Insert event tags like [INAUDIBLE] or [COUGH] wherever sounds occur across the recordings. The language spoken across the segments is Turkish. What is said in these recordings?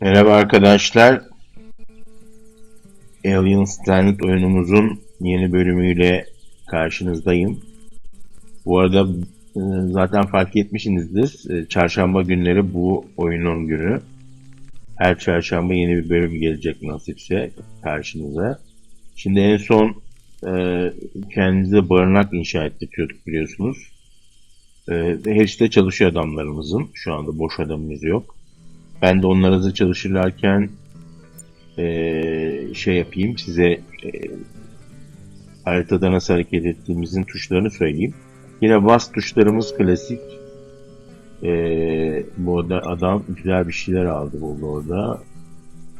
Merhaba arkadaşlar. Alien Standard oyunumuzun yeni bölümüyle karşınızdayım. Bu arada e, zaten fark etmişsinizdir. E, Çarşamba günleri bu oyunun günü. Her çarşamba yeni bir bölüm gelecek nasipse karşınıza. Şimdi en son e, kendimize barınak inşa ettiriyorduk biliyorsunuz. E, her işte çalışıyor adamlarımızın. Şu anda boş adamımız yok. Ben de onlar hızlı çalışırlarken eee, şey yapayım size eee, haritada nasıl hareket ettiğimizin tuşlarını söyleyeyim. Yine bas tuşlarımız klasik. Eee, bu arada adam güzel bir şeyler aldı buldu orada.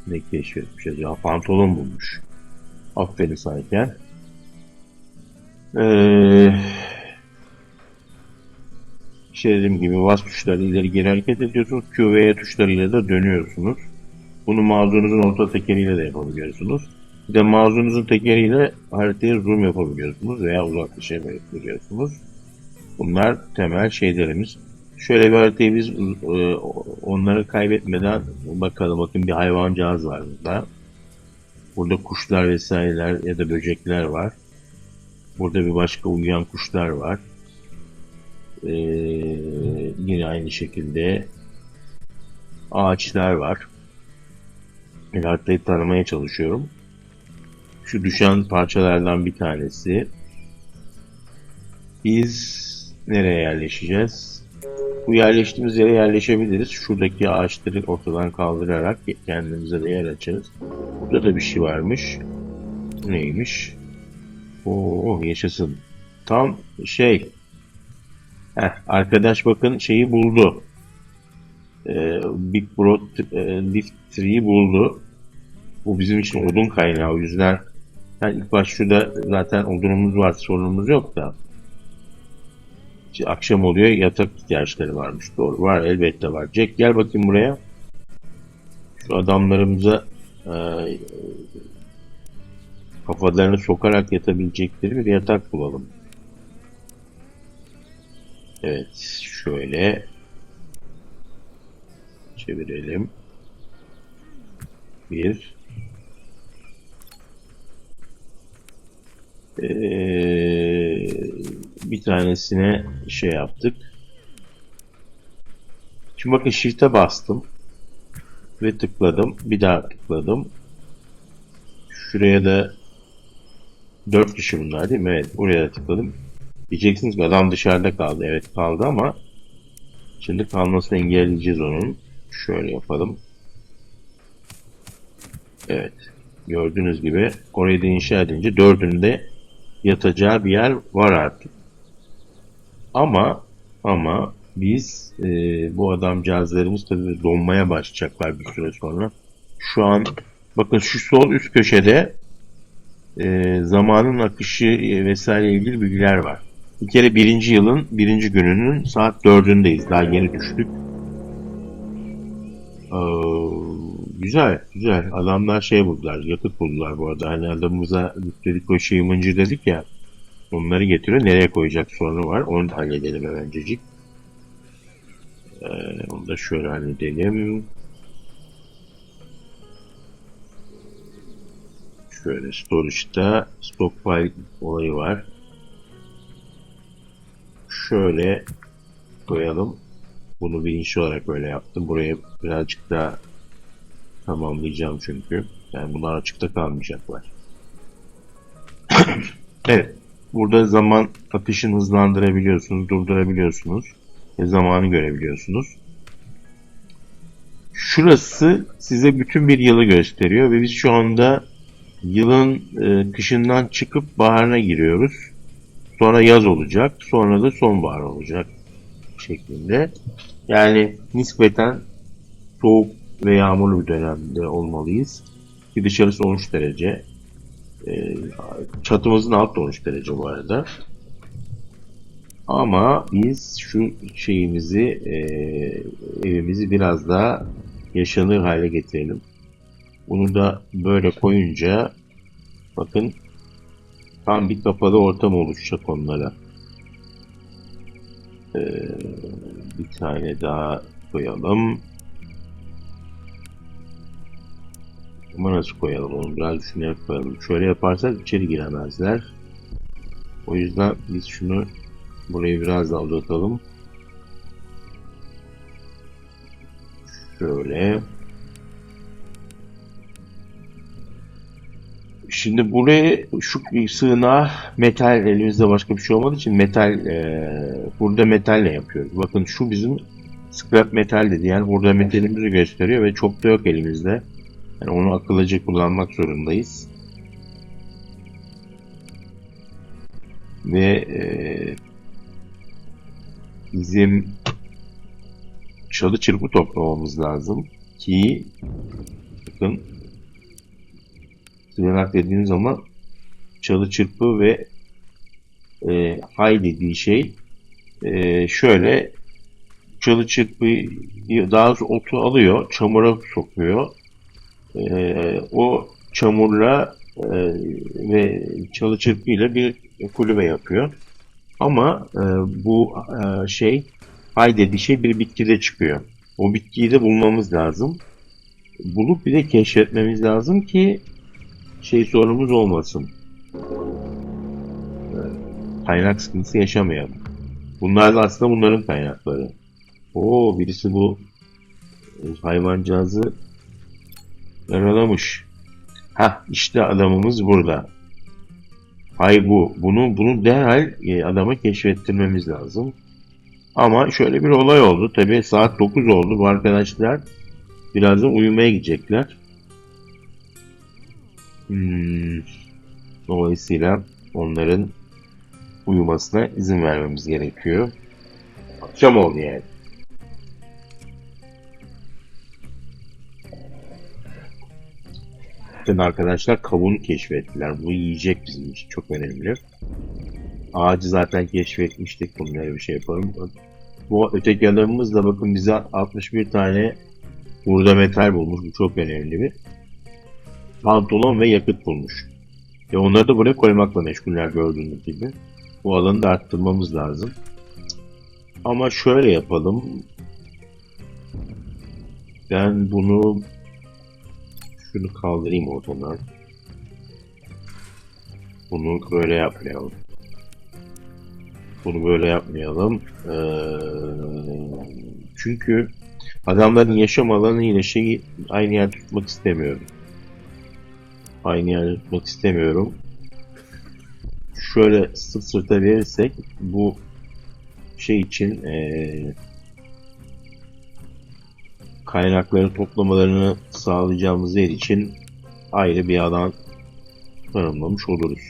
Ne keşfetmiş acaba? Pantolon bulmuş. Aferin sanki. Eee işte dediğim gibi bas tuşlarıyla ileri geri hareket ediyorsunuz. Q ve E tuşlarıyla da dönüyorsunuz. Bunu mouse'unuzun orta tekeriyle de yapabiliyorsunuz. Bir de mouse'unuzun tekeriyle haritaya zoom yapabiliyorsunuz veya uzaklaşabiliyorsunuz. Bunlar temel şeylerimiz. Şöyle bir haritayı biz e, onları kaybetmeden bakalım. Bakın bir hayvancağız var burada. Burada kuşlar vesaireler ya da böcekler var. Burada bir başka uyuyan kuşlar var. Ee, yine aynı şekilde ağaçlar var. Haritayı tanımaya çalışıyorum. Şu düşen parçalardan bir tanesi. Biz nereye yerleşeceğiz? Bu yerleştiğimiz yere yerleşebiliriz. Şuradaki ağaçları ortadan kaldırarak kendimize de yer açarız. Burada da bir şey varmış. Neymiş? Oo yaşasın. Tam şey Heh, arkadaş bakın şeyi buldu. Ee, Big Broad e, Lift Tree'yi buldu. Bu bizim için odun kaynağı. O yüzden yani ilk baş şurada zaten odunumuz var, sorunumuz yok da. İşte akşam oluyor, yatak ihtiyaçları varmış. Doğru, var elbette var. Jack gel bakayım buraya. Şu adamlarımıza e, kafalarını sokarak yatabilecekleri bir yatak bulalım. Evet, şöyle çevirelim. Bir. Ee, bir tanesine şey yaptık. Şimdi bakın shift'e bastım ve tıkladım. Bir daha tıkladım. Şuraya da 4 kişi bunlar değil mi? Evet, buraya da tıkladım. Diyeceksiniz ki adam dışarıda kaldı. Evet kaldı ama şimdi kalmasını engelleyeceğiz onun. Şöyle yapalım. Evet. Gördüğünüz gibi orayı da inşa edince dördünde yatacağı bir yer var artık. Ama ama biz e, bu adamcağızlarımız tabii donmaya başlayacaklar bir süre sonra. Şu an bakın şu sol üst köşede e, zamanın akışı vesaire ilgili bilgiler var. Bir kere birinci yılın birinci gününün saat dördündeyiz. Daha yeni düştük. Ee, güzel, güzel. Adamlar şey buldular, yakıt buldular bu arada. Hani adamımıza dedik o şeyi mıncır dedik ya. Onları getiriyor. Nereye koyacak sorunu var. Onu da halledelim hemencecik. Ee, onu da şöyle halledelim. Şöyle storage'da stockpile olayı var şöyle koyalım. Bunu bilinçli olarak böyle yaptım. Buraya birazcık daha tamamlayacağım çünkü. Yani bunlar açıkta kalmayacaklar. [COUGHS] evet. Burada zaman akışını hızlandırabiliyorsunuz, durdurabiliyorsunuz. Ve zamanı görebiliyorsunuz. Şurası size bütün bir yılı gösteriyor ve biz şu anda yılın e, kışından çıkıp baharına giriyoruz. Sonra yaz olacak. Sonra da sonbahar olacak şeklinde. Yani nispeten soğuk ve yağmurlu bir dönemde olmalıyız. Ki dışarısı 13 derece. E, çatımızın altı 13 derece bu arada. Ama biz şu şeyimizi, e, evimizi biraz daha yaşanır hale getirelim. Bunu da böyle koyunca bakın Tam bir kapalı ortam oluşacak onlara. Ee, bir tane daha koyalım. Ama nasıl koyalım onu biraz düşünerek koyalım. Şöyle yaparsak içeri giremezler. O yüzden biz şunu burayı biraz daha uzatalım. Şöyle. Şimdi buraya şu sığınağa metal elimizde başka bir şey olmadığı için metal eee, burada metalle yapıyoruz. Bakın şu bizim scrap metal dedi. Yani burada metalimizi gösteriyor ve çok da yok elimizde. Yani onu akıllıca kullanmak zorundayız. Ve eee, bizim çalı çırpı toplamamız lazım ki bakın sığınak dediğimiz zaman çalı çırpı ve e, hay dediği şey e, şöyle çalı çırpıyı daha doğrusu otu alıyor, çamura sokuyor. E, o çamurla e, ve çalı çırpıyla bir kulübe yapıyor. Ama e, bu e, şey hay dediği şey bir bitkide çıkıyor. O bitkiyi de bulmamız lazım. Bulup bir de keşfetmemiz lazım ki şey sorunumuz olmasın. E, Kaynak sıkıntısı yaşamayalım. Bunlar da aslında bunların kaynakları. Oo birisi bu e, hayvancağızı yaralamış. Ha işte adamımız burada. Hay bu. Bunu bunu derhal e, adama keşfettirmemiz lazım. Ama şöyle bir olay oldu. Tabii saat 9 oldu. Bu arkadaşlar birazdan uyumaya gidecekler. Hmm, Dolayısıyla onların uyumasına izin vermemiz gerekiyor. Akşam oldu yani. Bakın arkadaşlar kavunu keşfettiler. Bu yiyecek bizim için çok önemli. Ağacı zaten keşfetmiştik. Bunları bir şey yapalım. Bu öteki adamımız da bakın bize 61 tane burada metal bulmuş. Bu çok önemli bir. Pantolon ve yakıt bulmuş. Ve onları da buraya koymakla meşguller gördüğünüz gibi. Bu alanı da arttırmamız lazım. Ama şöyle yapalım. Ben bunu şunu kaldırayım ortadan. Bunu böyle yapmayalım. Bunu böyle yapmayalım. Ee, çünkü adamların yaşam alanı ile şeyi aynı yerde tutmak istemiyorum. Aynı yerde tutmak istemiyorum. Şöyle sırt sırta verirsek bu şey için ee, kaynakları toplamalarını sağlayacağımız yer için ayrı bir alan tanımlamış oluruz.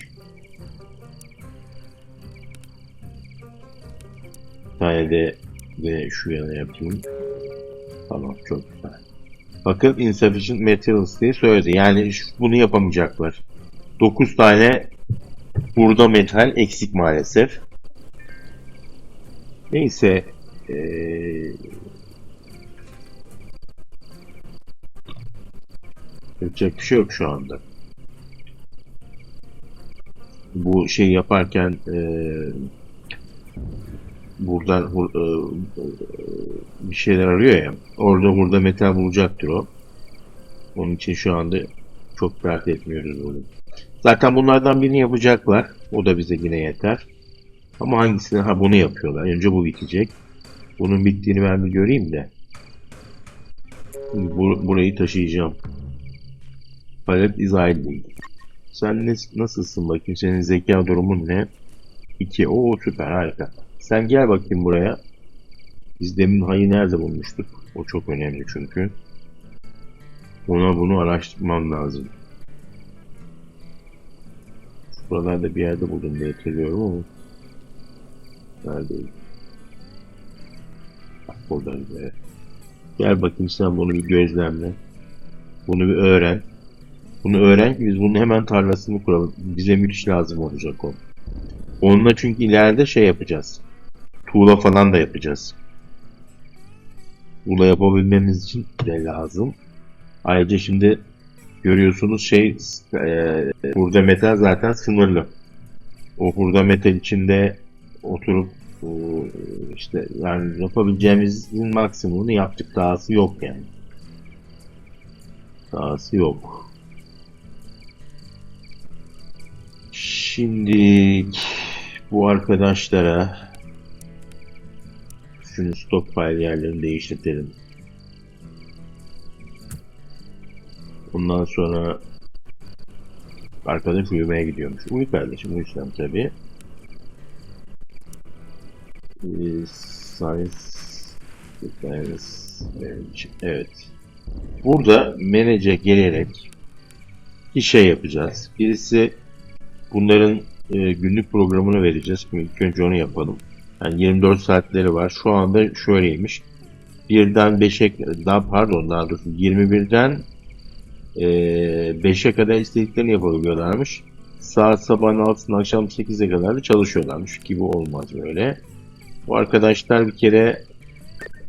Bir tane de, de şu yana yapayım. Tamam çok güzel. Bakın insufficient materials diye söyledi. Yani bunu yapamayacaklar. 9 tane burada metal eksik maalesef. Neyse eee yapacak bir şey yok şu anda. Bu şey yaparken eee buradan hur- eee, bir şeyler arıyor ya. Orada burada metal bulacaktır o. Onun için şu anda çok dert etmiyoruz bunu. Zaten bunlardan birini yapacaklar. O da bize yine yeter. Ama hangisini? Ha bunu yapıyorlar. Önce bu bitecek. Bunun bittiğini ben bir göreyim de. Şimdi bu, burayı taşıyacağım. Palet izah edeyim. Sen ne, nasılsın bakayım? Senin zeka durumun ne? 2. Oo süper harika. Sen gel bakayım buraya. Biz demin hayı nerede bulmuştuk? O çok önemli çünkü. Ona bunu araştırmam lazım. Buralarda bir yerde buldum diye hatırlıyorum ama. Neredeydi? Bak evet. Gel bakayım sen bunu bir gözlemle. Bunu bir öğren. Bunu öğren ki biz bunun hemen tarlasını kuralım. Bize müthiş lazım olacak o. Onunla çünkü ileride şey yapacağız tuğla falan da yapacağız. Tuğla yapabilmemiz için de lazım. Ayrıca şimdi görüyorsunuz şey e, burada metal zaten sınırlı. O burada metal içinde oturup e, işte yani yapabileceğimizin maksimumunu yaptık. Dahası yok yani. Dahası yok. Şimdi bu arkadaşlara şunu stockpile yerlerini değiştirelim. Bundan sonra arkadaş uyumaya gidiyormuş. Uyu kardeşim uyusam tabi. Ee, science, science, evet. Burada manage'e gelerek iki şey yapacağız. Birisi bunların e, günlük programını vereceğiz. İlk önce onu yapalım. Yani 24 saatleri var. Şu anda şöyleymiş. Birden 5'e daha pardon daha doğrusu 21'den e, 5'e kadar istediklerini yapabiliyorlarmış. Saat sabahın altından akşam 8'e kadar da çalışıyorlarmış ki bu olmaz böyle. Bu arkadaşlar bir kere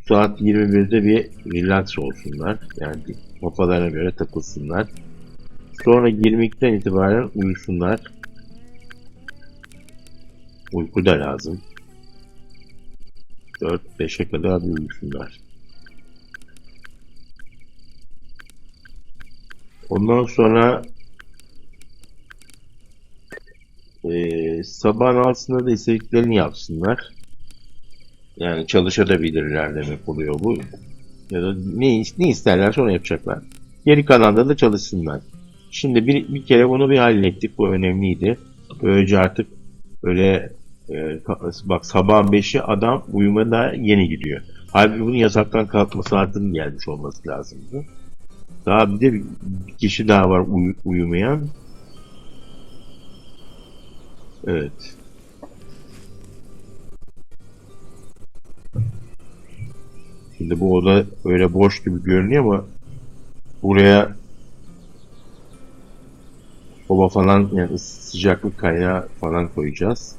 saat 21'de bir relax olsunlar. Yani kafalarına göre takılsınlar. Sonra 22'den itibaren uyusunlar. Uyku da lazım. 4-5'e kadar uyusunlar. Ondan sonra e, sabahın altında da istediklerini yapsınlar. Yani çalışabilirler demek oluyor bu. Ya da ne, ne isterlerse onu yapacaklar. Geri kalanda da çalışsınlar. Şimdi bir, bir kere bunu bir hallettik. Bu önemliydi. Böylece artık öyle e, bak sabah 5'i adam uyumada yeni gidiyor. Halbuki bunun yasaktan kalkma saatinin gelmiş olması lazımdı. Daha bir de bir kişi daha var uy- uyumayan. Evet. Şimdi bu oda öyle boş gibi görünüyor ama buraya Oba falan yani sıcaklık kaynağı falan koyacağız.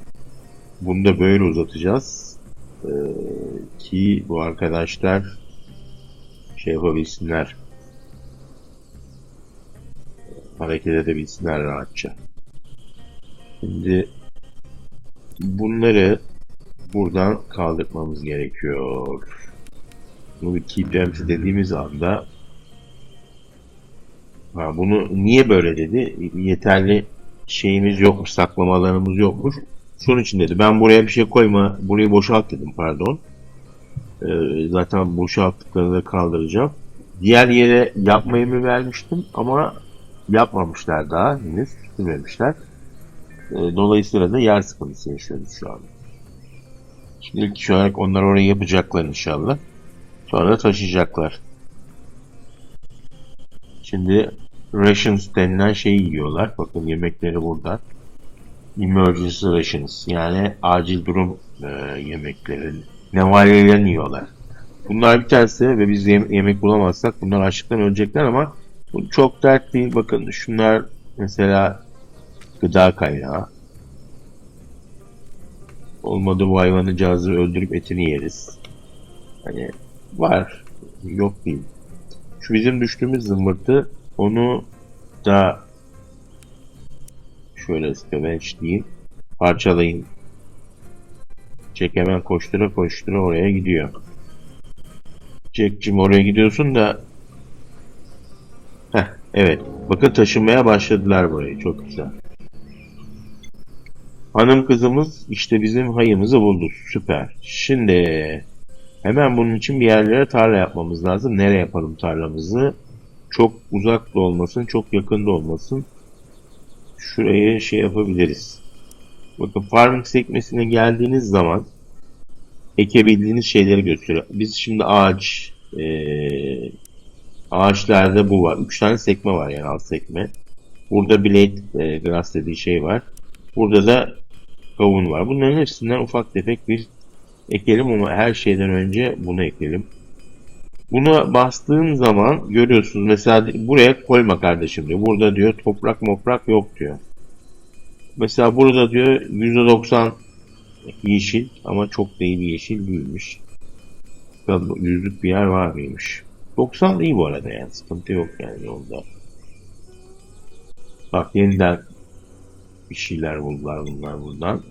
Bunu da böyle uzatacağız. Ee, ki bu arkadaşlar şey yapabilsinler. Hareket edebilsinler rahatça. Şimdi bunları buradan kaldırmamız gerekiyor. Bunu bir keep dediğimiz anda Ha, bunu niye böyle dedi? Yeterli şeyimiz yokmuş, saklamalarımız yokmuş. Şunun için dedi. Ben buraya bir şey koyma, burayı boşalt dedim pardon. Ee, zaten boşalttıklarını da kaldıracağım. Diğer yere yapmayı mı vermiştim ama yapmamışlar daha henüz, bitirmemişler. Ee, dolayısıyla da yer sıkıntısı yaşıyoruz şu an. Şimdi ilk iş olarak onlar orayı yapacaklar inşallah. Sonra da taşıyacaklar. Şimdi rations denilen şeyi yiyorlar. Bakın yemekleri burada. Emergency rations yani acil durum e, yemekleri. Nevalelerini yiyorlar. Bunlar biterse ve biz yem- yemek bulamazsak bunlar açlıktan ölecekler ama bu çok dert değil. Bakın şunlar mesela gıda kaynağı. Olmadı bu hayvanı cazı öldürüp etini yeriz. Hani var. Yok değil. Şu bizim düştüğümüz zımbırtı onu da şöyle scavenge diyeyim. Parçalayın. Jack hemen koştura koştura oraya gidiyor. Jack'cim oraya gidiyorsun da Heh, evet. Bakın taşınmaya başladılar burayı. Çok güzel. Hanım kızımız işte bizim hayımızı buldu. Süper. Şimdi hemen bunun için bir yerlere tarla yapmamız lazım. Nereye yapalım tarlamızı? Çok uzak da olmasın, çok yakın da olmasın. Şuraya şey yapabiliriz. Bakın farming sekmesine geldiğiniz zaman ekebildiğiniz şeyleri gösteriyor. Biz şimdi ağaç eee ağaçlarda bu var. Üç tane sekme var yani alt sekme. Burada blade e, grass dediği şey var. Burada da kavun var. Bunların hepsinden ufak tefek bir ekelim ama her şeyden önce bunu ekelim. Buna bastığın zaman görüyorsunuz mesela buraya koyma kardeşim diyor. Burada diyor toprak moprak yok diyor. Mesela burada diyor %90 yeşil ama çok bir yeşil değilmiş. Bakalım yüzlük bir yer var mıymış? 90 iyi bu arada yani sıkıntı yok yani yolda. Bak yeniden bir şeyler buldular bunlar buradan.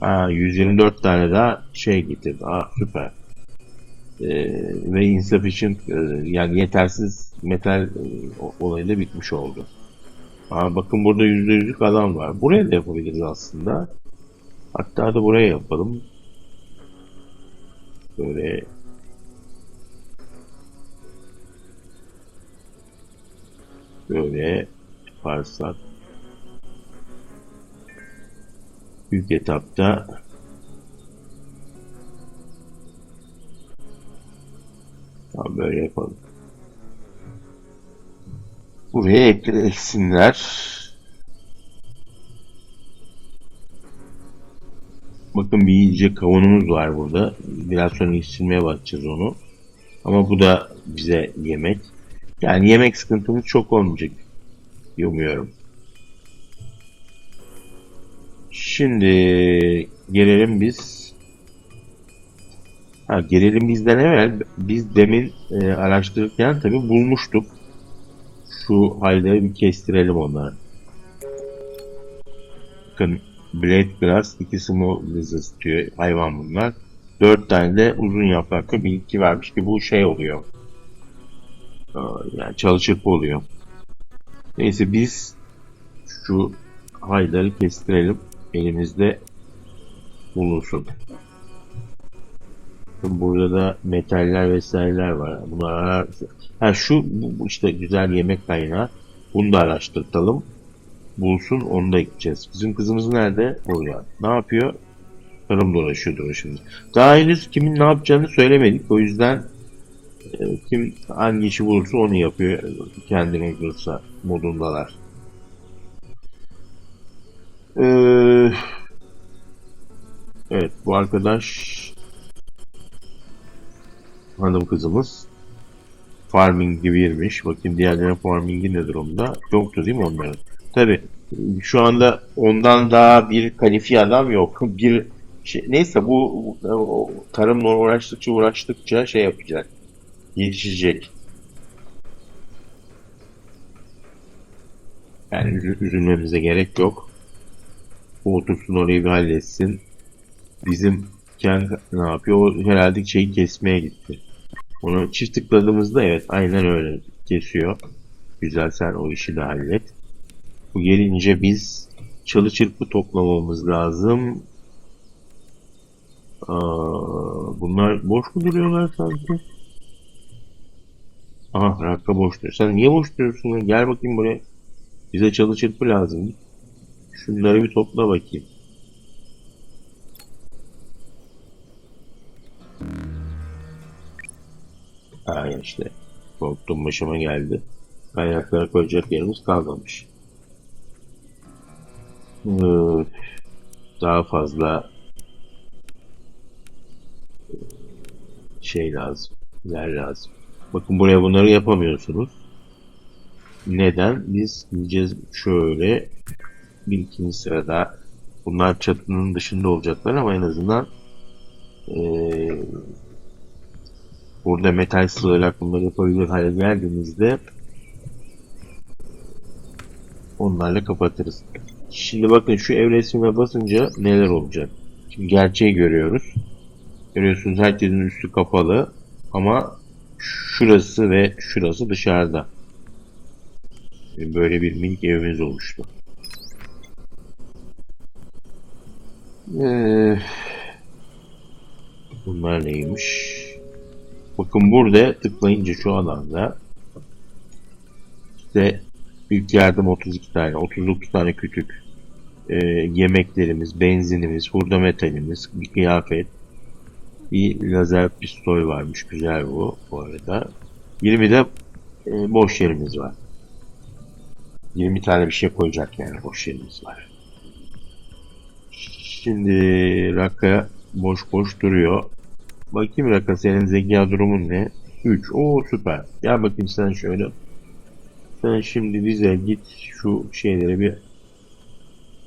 Ha 124 tane daha şey getirdi. Ah süper. Ee, ve insufficient yani yetersiz metal e, olayı da bitmiş oldu. Aa, bakın burada yüzde yüzlük alan var. Buraya da yapabiliriz aslında. Hatta da buraya yapalım. Böyle böyle yaparsak büyük etapta Tamam böyle yapalım. Buraya ekle eksinler. Bakın bir iyice kavunumuz var burada. Biraz sonra yetiştirmeye bakacağız onu. Ama bu da bize yemek. Yani yemek sıkıntımız çok olmayacak. Umuyorum. Şimdi gelelim biz. Ha, gelelim bizden evvel biz demin e, araştırırken tabi bulmuştuk. Şu halleri bir kestirelim onları. Bakın Blade Grass, iki Small Lizards diyor hayvan bunlar. Dört tane de uzun yapraklı bir iki vermiş ki bu şey oluyor. Yani çalı çırpı oluyor. Neyse biz şu hayları kestirelim. Elimizde bulunsun. Burada da metaller vesaireler var. Bunlar. Ha şu bu, işte güzel yemek kaynağı. Bunu da araştırtalım. Bulsun onu da gideceğiz. Bizim kızımız nerede? Oraya. Ne yapıyor? Tarım dolaşıyor dolaşıyor. Daha henüz kimin ne yapacağını söylemedik. O yüzden e, kim hangi işi bulursa onu yapıyor. Kendine görürse modundalar. Ee, evet bu arkadaş hanım kızımız farming girmiş. Bakayım diğerlerinin farmingi ne durumda? Yoktu değil mi onların? Tabi şu anda ondan daha bir kalifiye adam yok. [LAUGHS] Bir şey, neyse bu tarımla uğraştıkça uğraştıkça şey yapacak. Yetişecek. Yani üzü- üzülmemize gerek yok. O otursun orayı bir halletsin. Bizim Ken ne yapıyor? O herhalde şeyi kesmeye gitti. Onu çift tıkladığımızda evet aynen öyle kesiyor. Güzel sen o işi de hallet. Bu gelince biz çalı çırpı toplamamız lazım. Aa, bunlar boş mu duruyorlar sanki? Aha rakka boş duruyor. Sen niye boş duruyorsun? Gel bakayım buraya. Bize çalı çırpı lazım. Şunları bir topla bakayım. Aynen işte. Korktum başıma geldi. Kaynaklara koyacak yerimiz kalmamış. Daha fazla şey lazım. Yer lazım. Bakın buraya bunları yapamıyorsunuz. Neden? Biz diyeceğiz şöyle bir ikinci sırada bunlar çatının dışında olacaklar ama en azından burada metal sığarak bunları yapabilir hale geldiğimizde onlarla kapatırız. Şimdi bakın şu ev resmine basınca neler olacak. Şimdi gerçeği görüyoruz. Görüyorsunuz herkesin üstü kapalı ama şurası ve şurası dışarıda. Böyle bir minik evimiz oluştu. Ee, bunlar neymiş? Bakın burada tıklayınca şu alanda işte büyük yardım 32 tane, 39 tane kütük e, yemeklerimiz, benzinimiz, hurda metalimiz, bir kıyafet, bir lazer pistol varmış. Güzel bu bu arada. 20 de e, boş yerimiz var. 20 tane bir şey koyacak yani boş yerimiz var. Şimdi Raka boş boş duruyor. Bakayım Raka senin zeka durumun ne? 3. Oo süper. Gel bakayım sen şöyle. Sen şimdi bize git şu şeyleri bir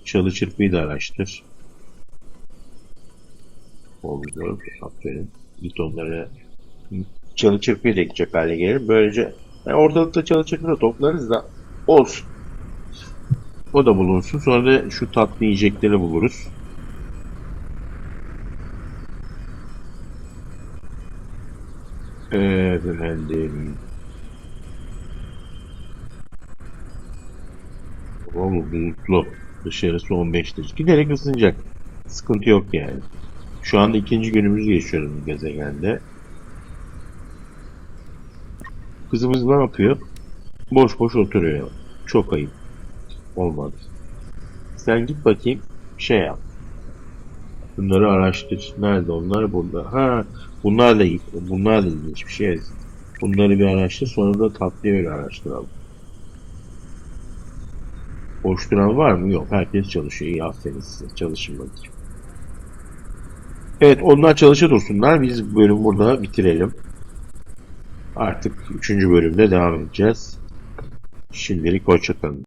çalı çırpıyı da araştır. Olmuyor. Aferin. Git onları çalı çırpıyı da ekecek hale gelir. Böylece yani ortalıkta çalı çırpı da toplarız da olsun. O da bulunsun. Sonra da şu tatlı yiyecekleri buluruz. Evet Ee, efendim. Hava bulutlu. Dışarısı 15 derece. Giderek ısınacak. Sıkıntı yok yani. Şu anda ikinci günümüzü geçiyoruz gezegende. Kızımız ne yapıyor? Boş boş oturuyor. Çok ayıp. Olmadı. Sen git bakayım şey yap. Bunları araştır. Nerede onlar? Burada. Ha, bunlar da. Bunlar da ilginç bir şey. Bunları bir araştır. Sonra da tatlıyı öyle araştıralım. Boş duran var mı? Yok. Herkes çalışıyor. İyi aferin size. Çalışın. Evet onlar çalışa dursunlar. Biz bu bölümü burada bitirelim. Artık 3. bölümde devam edeceğiz. Şimdilik hoşçakalın.